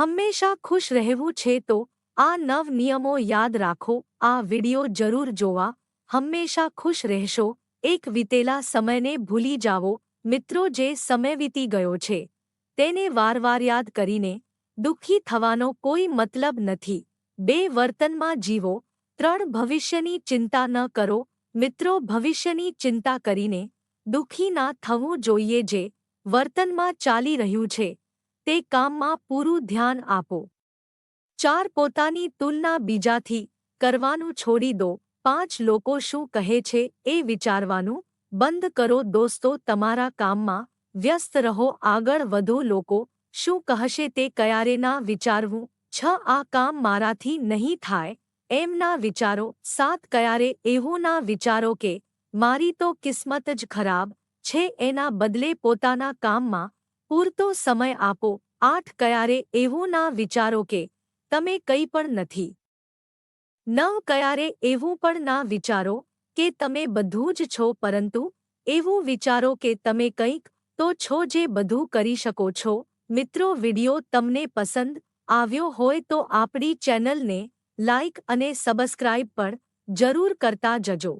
હંમેશા ખુશ રહેવું છે તો આ નવ નિયમો યાદ રાખો, આ વિડિયો જરૂર જોવા, હંમેશા ખુશ રહેશો, એક વીતેલા સમયને ભૂલી જાઓ, મિત્રો જે સમય વીતી ગયો છે, તેને વારવાર યાદ કરીને દુઃખી થવાનો કોઈ મતલબ નથી. બે વર્તનમાં જીવો, ત્રણ ભવિષ્યની ચિંતા ન કરો, મિત્રો ભવિષ્યની ચિંતા કરીને દુઃખી ના થવું જોઈએ જે વર્તનમાં ચાલી રહ્યું છે. તે કામમાં પૂરું ધ્યાન આપો. ચાર પોતાની તુલના બીજાથી કરવાનું છોડી દો. પાંચ લોકો શું કહે છે એ વિચારવાનું. બંધ કરો દોસ્તો તમારા કામમાં. વ્યસ્ત રહો આગળ વધો લોકો. શું કહશે તે ક્યારે ના વિચારવું. છ, આ કામ મારાથી નહીં થાય. એમ ના વિચારો. સાત, ક્યારે એવું ના વિચારો કે મારી તો કિસ્મત જ ખરાબ છે એના બદલે પોતાના કામમાં પૂરતો સમય આપો. આઠ કયારે એવું ના વિચારો કે તમે કંઈ પણ નથી. નવ ક્યારે એવું પણ ના વિચારો કે તમે બધું જ છો પરંતુ એવું વિચારો કે તમે કંઈક તો છો જે બધું કરી શકો છો. મિત્રો, વિડિયો તમને પસંદ આવ્યો હોય તો આપણી ચેનલને લાઇક અને સબસ્ક્રાઇબ પણ જરૂર કરતા જજો.